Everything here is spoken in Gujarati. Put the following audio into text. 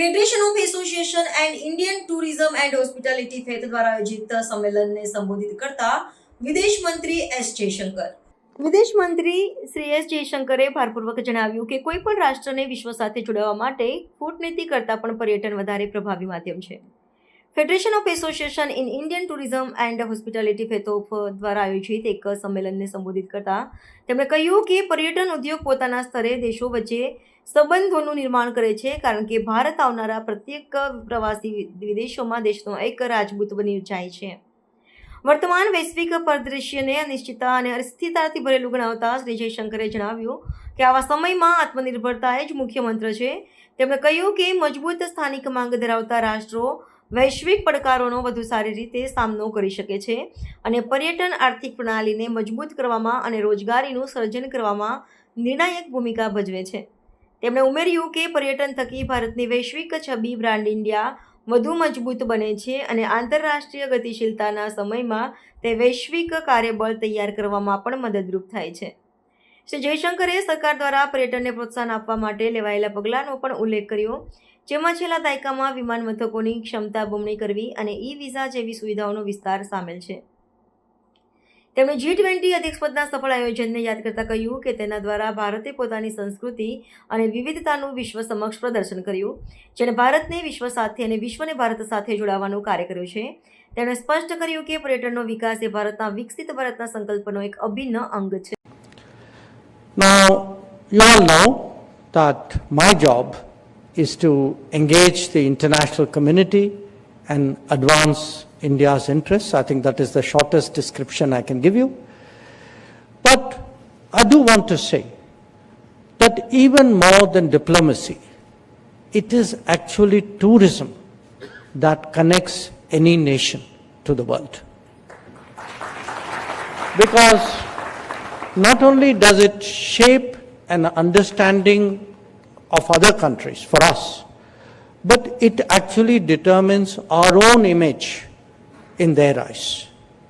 Federation of association and Indian tourism and hospitality FAITH દ્વારા આયોજિત સંમેલનને સંબોધિત કરતા વિદેશ મંત્રી એસ જયશંકર. વિદેશ મંત્રી શ્રી એસ જયશંકરે ભારપૂર્વક જણાવ્યું કે કોઈ પણ રાષ્ટ્રને વિશ્વ સાથે જોડાવા માટે કૂટનીતિ કરતાં પણ પર્યટન વધારે પ્રભાવી માધ્યમ છે. Federation of association in Indian tourism and hospitality FAITH of દ્વારા આયોજિત એક સંમેલનને સંબોધિત કરતા તેમણે કહ્યું કે પર્યટન ઉદ્યોગ પોતાના સ્તરે દેશો વચ્ચે સંબંધોનું નિર્માણ કરે છે, કારણ કે ભારત આવનારા પ્રત્યેક પ્રવાસી વિદેશોમાં દેશનો એક રાજદૂત બની જાય છે. વર્તમાન વૈશ્વિક પરિદૃશ્યને અનિશ્ચિતતા અને અસ્થિરતાથી ભરેલું ગણાવતા શ્રી જયશંકરે જણાવ્યું કે આવા સમયમાં આત્મનિર્ભરતા એ જ મુખ્ય મંત્ર છે. તેમણે કહ્યું કે મજબૂત સ્થાનિક માંગ ધરાવતા રાષ્ટ્રો વૈશ્વિક પડકારોનો વધુ સારી રીતે સામનો કરી શકે છે અને પર્યટન આર્થિક પ્રણાલીને મજબૂત કરવામાં અને રોજગારીનું સર્જન કરવામાં નિર્ણાયક ભૂમિકા ભજવે છે. તેમણે ઉમેર્યું કે પર્યટન થકી ભારતની વૈશ્વિક છબી બ્રાન્ડ ઇન્ડિયા વધુ મજબૂત બને છે અને આંતરરાષ્ટ્રીય ગતિશીલતાના સમયમાં તે વૈશ્વિક કાર્યબળ તૈયાર કરવામાં પણ મદદરૂપ થાય છે. શ્રી જયશંકરે સરકાર દ્વારા પર્યટનને પ્રોત્સાહન આપવા માટે લેવાયેલા પગલાંનો પણ ઉલ્લેખ કર્યો, જેમાં છેલ્લા દાયકામાં વિમાન મથકોની ક્ષમતા બમણી કરવી અને ઈ વિઝા જેવી સુવિધાઓનો વિસ્તાર સામેલ છે. તેમણે જી ટ્વેન્ટી અધ્યક્ષપદના સફળ આયોજનને યાદ કરતા કહ્યું કે તેના દ્વારા ભારતે પોતાની સંસ્કૃતિ અને વિવિધતાનું વિશ્વ સમક્ષ પ્રદર્શન કર્યું જેણે ભારતને વિશ્વ સાથે અને વિશ્વને ભારત સાથે જોડાવાનું કાર્ય કર્યું છે. તેમણે સ્પષ્ટ કર્યું કે પર્યટનનો વિકાસ એ ભારતના વિકસિત ભારતના સંકલ્પનો એક અભિન્ન અંગ છે. Now, you all know that my job is to engage the international community and advance India's interests. I think that is the shortest description I can give you. But I do want to say that even more than diplomacy, it is actually tourism that connects any nation to the world. Because not only does it shape an understanding of other countries for us, but it actually determines our own image in their eyes.